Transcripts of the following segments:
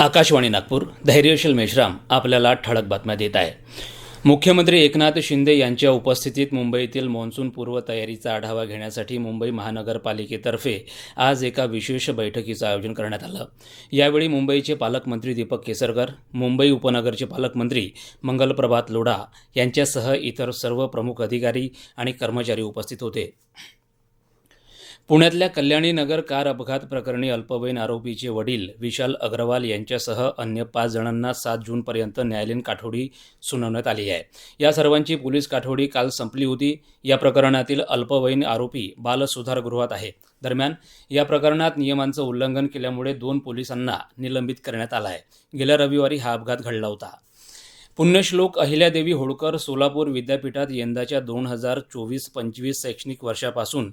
आकाशवाणी नागपूर धैर्यशील मेश्राम आपल्याला ठळक बातम्या देत आहे. मुख्यमंत्री एकनाथ शिंदे यांच्या उपस्थितीत मुंबईतील मान्सून पूर्व तयारीचा आढावा घेण्यासाठी मुंबई महानगरपालिकेतर्फे आज एका विशेष बैठकीचं आयोजन करण्यात आलं. यावेळी मुंबईचे पालकमंत्री दीपक केसरकर मुंबई उपनगरचे पालकमंत्री मंगलप्रभात लोढा यांच्यासह इतर सर्व प्रमुख अधिकारी आणि कर्मचारी उपस्थित होते. पुण्यातल्या कल्याणी नगर कार अपघात प्रकरणी अल्पवयीन आरोपीचे वडील विशाल अग्रवाल यांच्यासह अन्य पाच जणांना सात जूनपर्यंत न्यायालयीन काठोडी सुनावण्यात आली आहे. या सर्वांची पोलीस काठोडी काल संपली होती. या प्रकरणातील अल्पवयीन आरोपी बालसुधारगृहात आहे. दरम्यान या प्रकरणात नियमांचं उल्लंघन केल्यामुळे दोन पोलिसांना निलंबित करण्यात आला आहे. गेल्या रविवारी हा अपघात घडला होता. पुण्यश्लोक अहिल्यादेवी होळकर सोलापूर विद्यापीठात यंदाच्या दोन हजार चोवीस पंचवीस शैक्षणिक वर्षापासून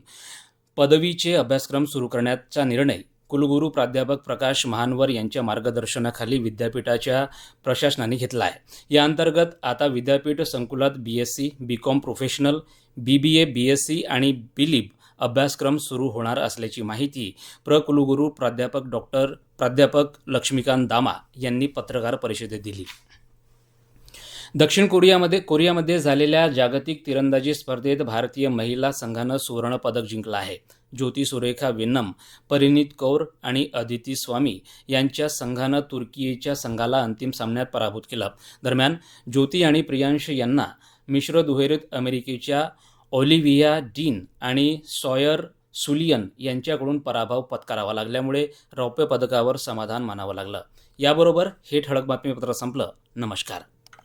पदवीचे अभ्यासक्रम सुरू करण्याचा निर्णय कुलगुरू प्राध्यापक प्रकाश महानवर यांच्या मार्गदर्शनाखाली विद्यापीठाच्या प्रशासनाने घेतला आहे. या अंतर्गत आता विद्यापीठ संकुलात B S C B com professional B B A B S C आणि बिलीब अभ्यासक्रम सुरू होणार असल्याची माहिती प्रकुलगुरू प्राध्यापक डॉक्टर प्राध्यापक लक्ष्मीकांत दामा यांनी पत्रकार परिषदेत दिली. दक्षिण कोरियामध्ये कोरियामध्ये झालेल्या जागतिक तिरंदाजी स्पर्धेत भारतीय महिला संघानं सुवर्णपदक जिंकलं आहे. ज्योती सुरेखा वेन्नम परिणीत कौर आणि अदिती स्वामी यांच्या संघानं तुर्कीच्या संघाला अंतिम सामन्यात पराभूत केलं. दरम्यान ज्योती आणि प्रियांश यांना मिश्र दुहेरीत अमेरिकेच्या ऑलिव्हिया डीन आणि सॉयर सुलियन यांच्याकडून पराभव पत्करावा लागल्यामुळे रौप्य पदकावर समाधान मानावं लागलं. याबरोबर हे ठळक बातमीपत्र संपलं. नमस्कार.